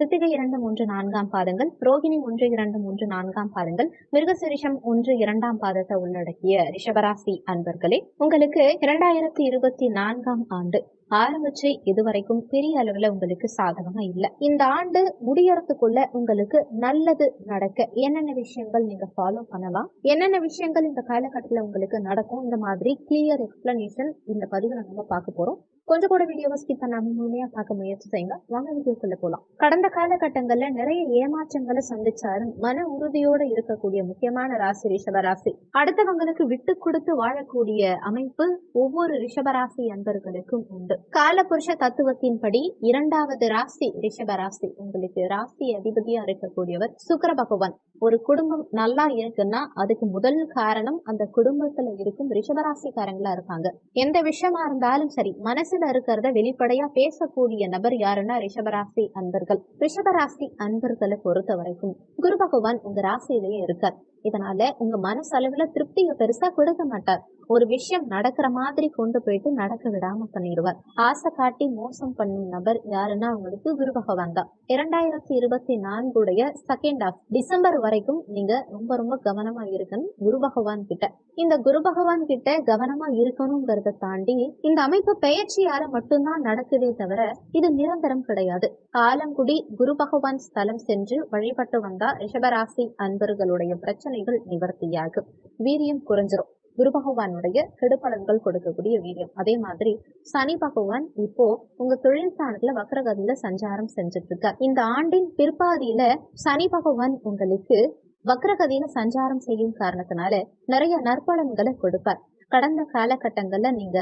சித்திகை இரண்டு மூன்று நான்காம் பாதங்கள் ரோகிணி ஒன்று இரண்டு மூன்று நான்காம் பாதங்கள் மிருகசிரிஷம் ஒன்று இரண்டாம் பாதத்தை உள்ளடக்கிய ரிஷபராசி அன்பர்களே உங்களுக்கு இரண்டாயிரத்தி இருபத்தி நான்காம் ஆண்டு ஆரம்பிச்சு இதுவரைக்கும் பெரிய அளவுல உங்களுக்கு சாதகமா இல்ல. இந்த ஆண்டு முடியறதுக்குள்ள உங்களுக்கு நல்லது நடக்க என்னென்ன விஷயங்கள் நீங்க ஃபாலோ பண்ணலாம் என்னென்ன விஷயங்கள் இந்த காலகட்டத்துல உங்களுக்கு நடக்கும் இந்த மாதிரி கிளியர் எக்ஸ்பிளனேஷன் இந்த பதிவு நம்ம பார்க்க போறோம். கொஞ்சம் கூட வீடியோவை ஸ்கிப் பண்ணாம முழுமையா பார்க்க முயற்சி செய்யுங்க. வாங்க வீடியோக்குள்ள போலாம். கடந்த காலகட்டங்கள்ல நிறைய ஏமாற்றங்களை சந்திச்சாலும் மன உறுதியோட இருக்கக்கூடிய முக்கியமான ராசி ரிஷபராசி. அடுத்தவங்களுக்கு விட்டு கொடுத்து வாழக்கூடிய அமைப்பு ஒவ்வொரு ரிஷபராசி அன்பர்களுக்கும் உண்டு. காலபுருஷ தத்துவத்தின்படி இரண்டாவது ராசி ரிஷபராசி. உங்களுக்கு ராசி அதிபதியா இருக்கக்கூடியவர் சுக்கர பகவான். ஒரு குடும்பம் நல்லா இருக்குன்னா அதுக்கு முதல் காரணம் அந்த குடும்பத்துல இருக்கும் ரிஷபராசிக்காரங்களா இருப்பாங்க. எந்த விஷயமா இருந்தாலும் சரி மனசுல இருக்கிறத வெளிப்படையா பேசக்கூடிய நபர் யாருன்னா ரிஷபராசி அன்பர்கள். ரிஷபராசி அன்பர்களை பொறுத்த வரைக்கும் குரு பகவான் உங்க ராசியிலேயே இருக்கார். இதனால உங்க மனசளவுல திருப்தியை பெருசா கொடுக்க மாட்டார். ஒரு விஷயம் நடக்கிற மாதிரி கொண்டு போயிட்டு நடக்க விடாம பண்ணிடுவார் ஆசை காட்டி மோசம் பண்ணும் நபர் யாருன்னா அவங்களுக்கு குரு பகவான் தான். இரண்டாயிரத்தி இருபத்தி நான்குடைய செகண்ட் ஆஃப் டிசம்பர் வரைக்கும் நீங்க ரொம்ப ரொம்ப கவனமா இருக்கணும் குரு பகவான் கிட்ட. இந்த குரு பகவான் கிட்ட கவனமா இருக்கணுங்கிறத தாண்டி இந்த அமைப்பு பெயர்ச்சியால மட்டும்தான் நடக்குதே தவிர இது நிரந்தரம் கிடையாது. ஆலங்குடி குரு பகவான் ஸ்தலம் சென்று வழிபட்டு வந்தா ரிஷபராசி அன்பர்களுடைய பிரச்சனை பிரச்சனைகள் நிவர்த்தியாகும். வீரியம் குறைஞ்சிரும். குரு பகவானுடைய கெடுபலன்கள் கொடுக்கக்கூடிய வீரியம். அதே மாதிரி சனி பகவான் இப்போ உங்க தொழில் ஸ்தானத்துல வக்ரகதியில சஞ்சாரம் செஞ்சுட்டு இருக்கார் இந்த ஆண்டின் பிற்பாதியில சனி பகவான் உங்களுக்கு வக்ரகதியில சஞ்சாரம் செய்யும் காரணத்தினால நிறைய நற்பலன்களை கொடுப்பார். கடந்த காலகட்டங்கள்ல நீங்க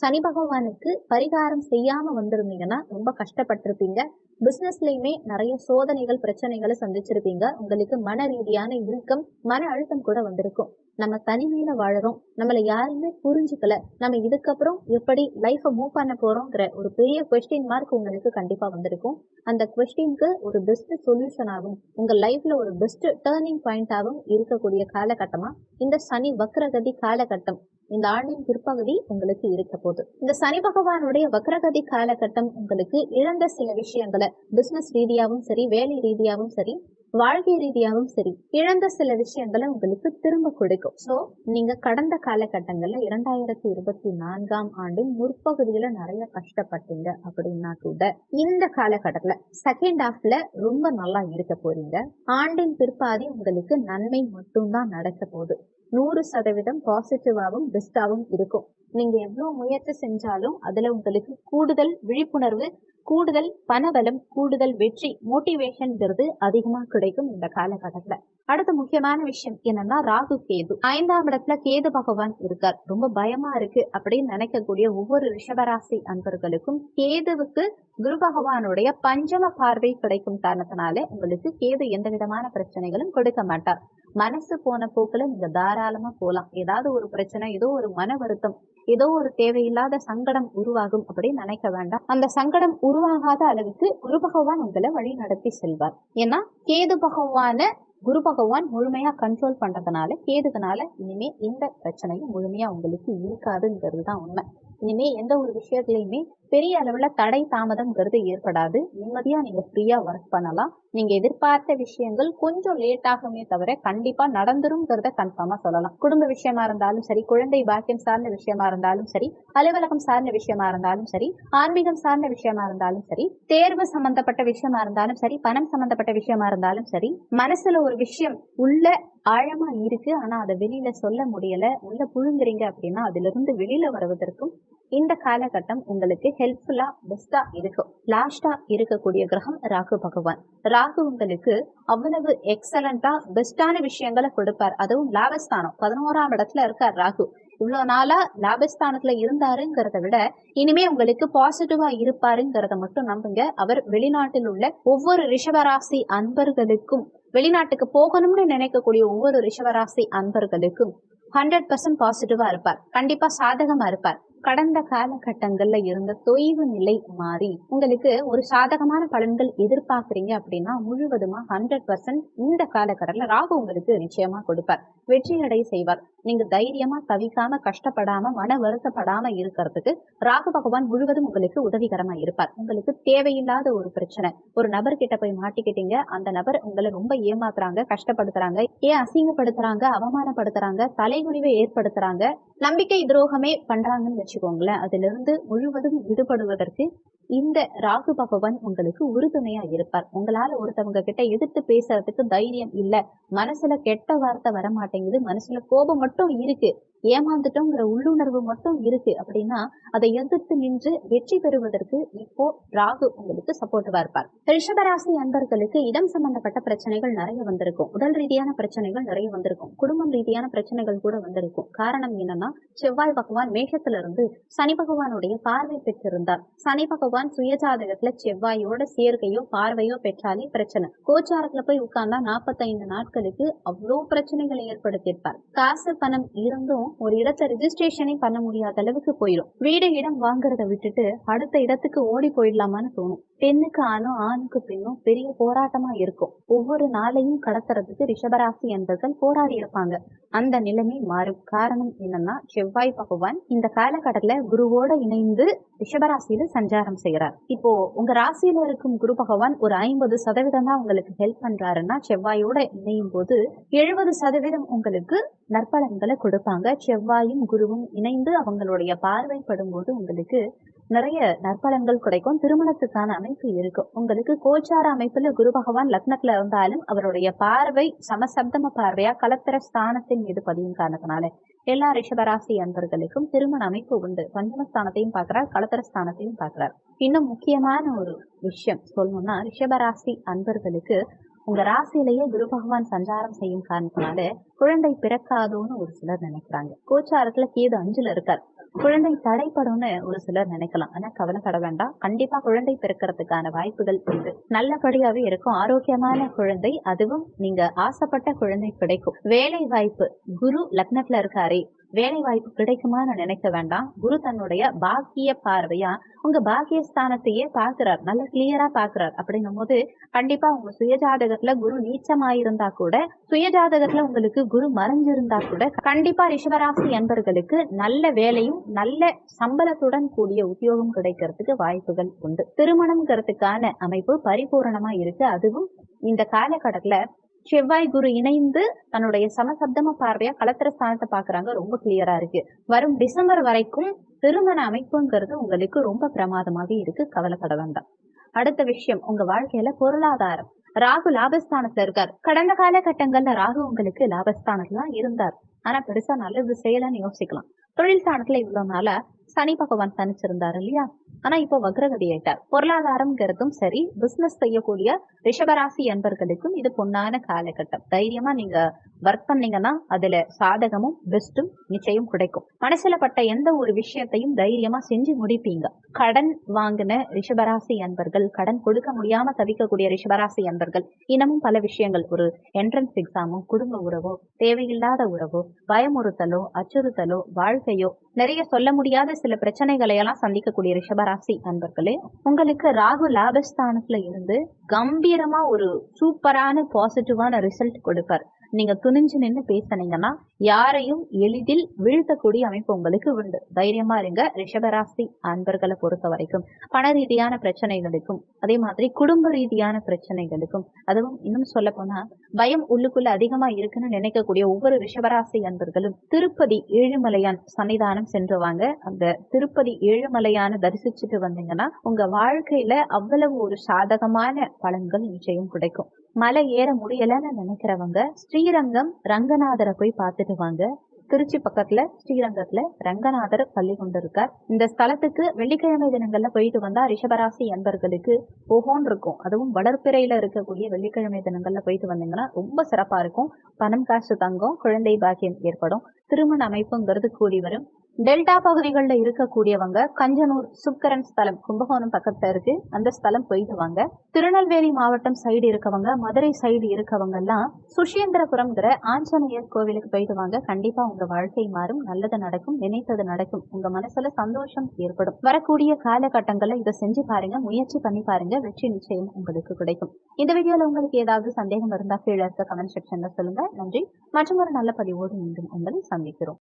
சனி பகவானுக்கு பரிகாரம் செய்யாம வந்திருந்தீங்கன்னா ரொம்ப கஷ்டப்பட்டிருப்பீங்க. பிசினஸ்லயுமே நிறைய சோதனைகள் பிரச்சனைகளை சந்திச்சிருப்பீங்க. உங்களுக்கு மன ரீதியான இறுக்கம் மன அழுத்தம் கூட வந்திருக்கும். நம்ம தனிமையில வாழறோம். நம்மள யாருமே புரிஞ்சுக்கல. நம்ம இதுக்கப்புறம் எப்படி லைஃப மூவ் பண்ண போறோங்கிற ஒரு பெரிய கொஸ்டின் மார்க் உங்களுக்கு கண்டிப்பா வந்திருக்கும். அந்த கொஸ்டின்க்கு ஒரு பெஸ்ட் சொல்யூஷனாகவும் உங்க லைஃப்ல ஒரு பெஸ்ட் டேர்னிங் பாயிண்டாகவும் இருக்கக்கூடிய காலகட்டமா? இந்த சனி வக்ரகதி காலகட்டம் இந்த ஆண்டின் பிற்பகுதி உங்களுக்கு இருக்க போகுது. இந்த சனி பகவானுடைய வக்ரகதி காலகட்டம் உங்களுக்கு இழந்த சில விஷயங்களை பிசினஸ் ரீதியாகவும் சரி வேலை ரீதியாகவும் சரி வாழ்க்கை ரீதியாகவும் சரி இழந்த சில விஷயங்களை உங்களுக்கு திரும்ப கொடுக்கும். சோ நீங்க கடந்த காலகட்டங்கள்ல இரண்டாயிரத்தி இருபத்தி நான்காம் ஆண்டின் முற்பகுதியில நிறைய கஷ்டப்பட்டீங்க அப்படின்னா கூட இந்த காலகட்டத்துல செகண்ட் ஹாஃப்ல ரொம்ப நல்லா இருக்க போறீங்க. ஆண்டின் பிற்பாதி உங்களுக்கு நன்மை மட்டும்தான் நடக்க போகுது. நூறு சதவீதம் பாசிட்டிவாகவும் பெஸ்டாகவும் இருக்கும். நீங்க எவ்வளவு முயற்சி செஞ்சாலும் அதுல உங்களுக்கு கூடுதல் விழிப்புணர்வு கூடுதல் பணபலம் கூடுதல் வெற்றி மோட்டிவேஷன்ங்கிறது அதிகமா கிடைக்கும் இந்த காலகட்டத்துல. அடுத்த முக்கியமான விஷயம் என்னன்னா ராகு கேது. ஐந்தாம் இடத்துல கேது பகவான் இருக்கார். ரொம்ப பயமா இருக்கு அப்படின்னு நினைக்கக்கூடிய ஒவ்வொரு ரிஷபராசி அன்பர்களுக்கும் கேதுவுக்கு குரு பகவானுடைய பஞ்சம பார்வை கிடைக்கும் காரணத்தினால உங்களுக்கு கேது எந்த விதமான பிரச்சனைகளும் கொடுக்க மாட்டார். மனசு போன போக்குல நீங்க தாராளமா போகலாம் ஏதாவது ஒரு பிரச்சனை ஏதோ ஒரு மன வருத்தம் ஏதோ ஒரு தேவையில்லாத சங்கடம் உருவாகும் அப்படின்னு நினைக்க வேண்டாம். அந்த சங்கடம் உருவாகாத அளவுக்கு குரு பகவான் உங்களை வழி நடத்தி செல்வார். ஏன்னா கேது பகவான குரு பகவான் முழுமையா கண்ட்ரோல் பண்றதுனால கேதுனால இனிமே எந்த பிரச்சனையும் முழுமையா உங்களுக்கு இருக்காதுங்கிறது தான் உண்மை. இனிமே எந்த ஒரு விஷயத்துலயுமே பெரிய அளவுல தடை தாமதம்ங்கிறது ஏற்படாது. நிம்மதியா நீங்க ஃப்ரீயா ஒர்க் பண்ணலாம். நீங்க எதிர்பார்த்த விஷயங்கள் கொஞ்சம் லேட் ஆகுமே தவிர கண்டிப்பா நடந்துருங்கிறத கன்ஃபார்மா சொல்லலாம். குடும்ப விஷயமா இருந்தாலும் சரி குழந்தை பாக்கியம் சார்ந்த விஷயமா இருந்தாலும் சரி அலுவலகம் சார்ந்த விஷயமா இருந்தாலும் சரி ஆன்மீகம் சார்ந்த விஷயமா இருந்தாலும் சரி தேர்வு சம்பந்தப்பட்ட விஷயமா இருந்தாலும் சரி பணம் சம்பந்தப்பட்ட விஷயமா இருந்தாலும் சரி மனசுல ஒரு விஷயம் உள்ள ஆழமா இருக்கு. ஆனா அதை வெளியில சொல்ல முடியல. உள்ள புழுங்குறீங்க அப்படின்னா அதுல இருந்து வெளியில வருவதற்கும் இந்த காலகட்டம் உங்களுக்கு ஹெல்ப்ஃபுல்லா பெஸ்டா இருக்கும். லாஸ்டா இருக்கக்கூடிய கிரகம் ராகு பகவான். ராகு உங்களுக்கு அவ்வளவு எக்ஸலண்டா பெஸ்டான விஷயங்களை கொடுப்பார். அதுவும் லாபஸ்தானம். பதினோராம் இடத்துல இருக்கார் ராகு. இவ்வளோ நாளா லாபஸ்தானத்துல இருந்தாருங்கிறத விட இனிமே உங்களுக்கு பாசிட்டிவாக இருப்பாருங்கிறத மட்டும் நம்புங்க. அவர் வெளிநாட்டில் உள்ள ஒவ்வொரு ரிஷபராசி அன்பர்களுக்கும் வெளிநாட்டுக்கு போகணும்னு நினைக்கக்கூடிய ஒவ்வொரு ரிஷபராசி அன்பர்களுக்கும் ஹண்ட்ரட் பர்சன்ட் பாசிட்டிவா இருப்பார். கண்டிப்பா சாதகமா இருப்பார். கடந்த காலகட்டங்கள்ல இருந்த தொய்வு நிலை மாறி உங்களுக்கு ஒரு சாதகமான பலன்கள் எதிர்பார்க்கறீங்க அப்படின்னா முழுவதுமா ஹண்ட்ரட் பர்சன்ட் இந்த காலகட்டத்துல ராகு உங்களுக்கு நிச்சயமா கொடுப்பார். வெற்றி அடை செய்வார். நீங்க தைரியமா தவிக்காம கஷ்டப்படாம மன வருத்தப்படாம இருக்கிறதுக்கு ராகு பகவான் முழுவதும் உங்களுக்கு உதவிகரமா இருப்பார். உங்களுக்கு தேவையில்லாத ஒரு பிரச்சனை. ஒரு நபர் கிட்ட போய் மாட்டிக்கிட்டீங்க. அந்த நபர் உங்களை ரொம்ப ஏமாத்துறாங்க கஷ்டப்படுத்துறாங்க ஏன் அசிங்கப்படுத்துறாங்க அவமானப்படுத்துறாங்க தலைகுனிவை ஏற்படுத்துறாங்க நம்பிக்கை துரோகமே பண்றாங்கன்னு வச்சுக்கோங்களேன். அதுல இருந்து முழுவதும் விடுபடுவதற்கு இந்த ராகு பகவான் உங்களுக்கு உறுதுணையா இருப்பார். உங்களால ஒருத்தவங்க கிட்ட எதிர்த்து பேசுறதுக்கு தைரியம் இல்ல. மனசுல கெட்ட வார்த்தை வர மாட்டேங்குது மனசுல கோபம் மட்டும் இருக்கு. ஏமாந்துட்டோங்கிற உள்ளுணர்வு மட்டும் இருக்கு அப்படின்னா அதை எதிர்த்து நின்று வெற்றி பெறுவதற்கு இப்போ ராகு உங்களுக்கு சப்போர்ட்டிவா இருப்பார். ரிஷபராசி அன்பர்களுக்கு இடம் சம்பந்தப்பட்ட பிரச்சனைகள் நிறைய வந்திருக்கும். உடல் ரீதியான பிரச்சனைகள் நிறைய வந்திருக்கும். குடும்பம் ரீதியான பிரச்சனைகள் கூட வந்திருக்கும். காரணம் என்னன்னா செவ்வாய் பகவான் மேகத்துல இருந்து சனி பகவானுடைய பார்வை பெற்றிருந்தார். சனி பகவான் சுயஜாதகத்துல செவ்வாயோட சேர்க்கையோ பார்வையோ பெற்றாலே பிரச்சனை. கோச்சாரத்துல போய் உட்கார்ந்தா நாற்பத்தைந்து நாட்களுக்கு அவ்வளோ பிரச்சனைகளை ஏற்படுத்தியிருப்பார். காசு பணம் இருந்தும் ஒரு இடத்தை ரிஜிஸ்ட்ரேஷனே பண்ண முடியாத அளவுக்கு போயிடும் வீடு இடம் வாங்குறத விட்டுட்டு அடுத்த இடத்துக்கு ஓடி போயிடலாமான்னு தோணும். பெண்ணுக்கு ஆணும் ஆணுக்கு பெண்ணும் பெரிய போராட்டமா இருக்கும். ஒவ்வொரு நாளையும் கடத்துறதுக்கு ரிஷபராசி என்பர்கள் போராடி இருப்பாங்க. அந்த நிலைமை மாறும். காரணம் என்னன்னா செவ்வாய் பகவான் இந்த காலகட்டத்துல குருவோட இணைந்து ரிஷபராசியில சஞ்சாரம் செய்கிறார் இப்போ உங்க ராசியில இருக்கும் குரு பகவான் ஒரு ஐம்பது சதவீதம் தான் உங்களுக்கு ஹெல்ப் பண்றாருன்னா செவ்வாயோட இணையும் போது எழுபது சதவீதம் உங்களுக்கு நற்பலன்களை கொடுப்பாங்க. செவ்வாயும் குருவும் இணைந்து அவங்களுடைய பார்வைப்படும் போது உங்களுக்கு நிறைய நற்பலன்கள் கிடைக்கும். திருமணத்துக்கான அமைப்பு இருக்கும். உங்களுக்கு கோச்சார அமைப்புல குரு பகவான் லக்னத்துல இருந்தாலும் அவருடைய பார்வை சமசப்தம பார்வையா கலத்திர ஸ்தானத்தின் மீது பதியும் காரணத்தினால எல்லா ரிஷபராசி அன்பர்களுக்கும் திருமண அமைப்பு உண்டு. பஞ்சமஸ்தானத்தையும் பார்க்கிறார் கலத்திர ஸ்தானத்தையும் பார்க்கிறார். இன்னும் முக்கியமான ஒரு விஷயம் சொல்லணும்னா ரிஷபராசி அன்பர்களுக்கு உங்க ராசியிலேயே குரு பகவான் சஞ்சாரம் செய்யும் காரணத்தினால குழந்தை பிறக்காதோன்னு ஒரு சிலர் நினைக்கிறாங்க. கோச்சாரத்துல கேது அஞ்சுல இருக்கார். குழந்தை தடைப்படும்னு ஒரு சிலர் நினைக்கலாம். ஆனா கவலைப்பட வேண்டாம். கண்டிப்பா குழந்தை பிறக்கிறதுக்கான வாய்ப்புகள் உண்டு. நல்லபடியாவே இருக்கும். ஆரோக்கியமான குழந்தை அதுவும் நீங்க ஆசைப்பட்ட குழந்தை கிடைக்கும். வேலை வாய்ப்பு குரு லக்னத்துல இருக்காரே. வேலை வாய்ப்பு கிடைக்குமான்னு நினைக்க வேண்டாம். குரு தன்னுடைய பாக்கிய பார்வையா உங்க பாக்கியஸ்தானத்தையே பாக்குறார் நல்ல கிளியரா பாக்குறார் அப்படின்னும் போது கண்டிப்பா உங்க சுயஜாதகத்துல குரு நீச்சமாயிருந்தா கூட சுயஜாதகத்துல உங்களுக்கு குரு மறைஞ்சிருந்தா கூட கண்டிப்பா ரிஷபராசி என்பர்களுக்கு நல்ல வேலையும் நல்ல சம்பளத்துடன் கூடிய உத்தியோகம் கிடைக்கிறதுக்கு வாய்ப்புகள் உண்டு. திருமணம்ங்கிறதுக்கான அமைப்பு பரிபூரணமா இருக்கு. அதுவும் இந்த காலகட்டத்துல செவ்வாய் குரு இணைந்து தன்னுடைய சமசப்தம பார்வையா கலத்திர ஸ்தானத்தை பாக்குறாங்க ரொம்ப கிளியரா இருக்கு. வரும் டிசம்பர் வரைக்கும் திருமண அமைப்புங்கிறது உங்களுக்கு ரொம்ப பிரமாதமாக இருக்கு கவலைப்பட வேண்டாம். அடுத்த விஷயம் உங்க வாழ்க்கையில பொருளாதாரம். ராகு லாபஸ்தானத்துல இருக்கார். கடந்த காலகட்டங்கள்ல ராகு உங்களுக்கு லாபஸ்தானத்துல இருந்தார். ஆனா பெருசா நல்லது செய்யலன்னு யோசிக்கலாம். தொழில் ஸ்தானத்துல இவ்வளவு நாளா சனி பகவான் தனிச்சிருந்தார் இல்லையா? ஆனா இப்போ வக்ரகதி ஆயிட்டார். பொருளாதாரம்ங்கிறதும் சரி பிசினஸ் செய்யக்கூடிய ரிஷபராசி அன்பர்களுக்கும் இது பொன்னான காலகட்டம். தைரியமா நீங்க ஒர்க் பண்ணீங்கன்னா அதுல சாதகமும் பெஸ்டும் நிச்சயம் கிடைக்கும். மனசுல பட்ட எந்த ஒரு விஷயத்தையும் தைரியமா செஞ்சு முடிப்பீங்க. கடன் வாங்கின ரிஷபராசி அன்பர்கள் கடன் கொடுக்க முடியாம தவிக்கக்கூடிய ரிஷபராசி அன்பர்கள் இன்னமும் பல விஷயங்கள். ஒரு என்ட்ரன்ஸ் எக்ஸாமோ குடும்ப உறவோ தேவையில்லாத உறவோ பயமுறுத்தலோ அச்சுறுத்தலோ வாழ்க்கையோ நிறைய சொல்ல முடியாத சில பிரச்சனைகளை எல்லாம் சந்திக்கக்கூடிய ரிஷபராசி நண்பர்களே உங்களுக்கு ராகு லாபஸ்தானத்துல இருந்து கம்பீரமா ஒரு சூப்பரான பாசிட்டிவான ரிசல்ட் கொடுப்பார். நீங்க துணிஞ்சு நின்று பேசுனீங்கன்னா யாரையும் எளிதில் வீழ்த்தக்கூடிய அமைப்பு உங்களுக்கு உண்டு. தைரியமா இருங்க. ரிஷபராசி அன்பர்களை பொறுத்த வரைக்கும் பண ரீதியான பிரச்சனைகளுக்கும் அதே மாதிரி குடும்ப ரீதியான பிரச்சனைகளுக்கும் அதுவும் இன்னும் சொல்ல போனா பயம் உள்ளுக்குள்ள அதிகமா இருக்குன்னு நினைக்கக்கூடிய ஒவ்வொரு ரிஷபராசி அன்பர்களும் திருப்பதி ஏழுமலையான் சன்னிதானம் சென்று வாங்க. அந்த திருப்பதி ஏழுமலையான தரிசிச்சுட்டு வந்தீங்கன்னா உங்க வாழ்க்கையில அவ்வளவு ஒரு சாதகமான பலன்கள் நிச்சயம் கிடைக்கும். மலை ஏற முடியலன்னு நினைக்கிறவங்க ஸ்ரீரங்கம் ரங்கநாதரை போய் பார்த்துட்டு வாங்க. திருச்சி பக்கத்துல ஸ்ரீரங்கத்துல ரங்கநாதர் பள்ளி கொண்டு இருக்கார். இந்த ஸ்தலத்துக்கு வெள்ளிக்கிழமை தினங்கள்ல போயிட்டு வந்தா ரிஷபராசி அன்பர்களுக்கு ஓஹோன் இருக்கும். அதுவும் வளர்ப்பிறையில இருக்கக்கூடிய வெள்ளிக்கிழமை தினங்கள்ல போயிட்டு வந்தீங்கன்னா ரொம்ப சிறப்பா இருக்கும். பணம் காசு தங்கம் குழந்தை பாக்கியம் ஏற்படும். திருமண அமைப்புங்கிறது கூடி வரும். டெல்டா பகுதிகளில் இருக்கக்கூடியவங்க கஞ்சனூர் சுக்கரன் ஸ்தலம் கும்பகோணம் பக்கத்துல இருக்கு. அந்த ஸ்தலம் போயிட்டு வாங்க. திருநெல்வேலி மாவட்டம் சைடு இருக்கவங்க மதுரை சைடு இருக்கவங்க எல்லாம் சுஷியந்திரபுரம்ங்கிற ஆஞ்சநேயர் கோவிலுக்கு போயிட்டு வாங்க. கண்டிப்பா உங்க வாழ்க்கை மாறும். நல்லது நடக்கும் நினைத்தது நடக்கும். உங்க மனசுல சந்தோஷம் ஏற்படும். வரக்கூடிய காலகட்டங்கள்ல இதை செஞ்சு பாருங்க. முயற்சி பண்ணி பாருங்க. வெற்றி நிச்சயம் உங்களுக்கு கிடைக்கும். இந்த வீடியோல உங்களுக்கு ஏதாவது சந்தேகம் இருந்தா கீழே இருக்க கமெண்ட் செக்ஷன்ல சொல்லுங்க. நன்றி. மற்றும் ஒரு நல்ல பதிவோடு மீண்டும் உங்களை சந்திக்கிறோம்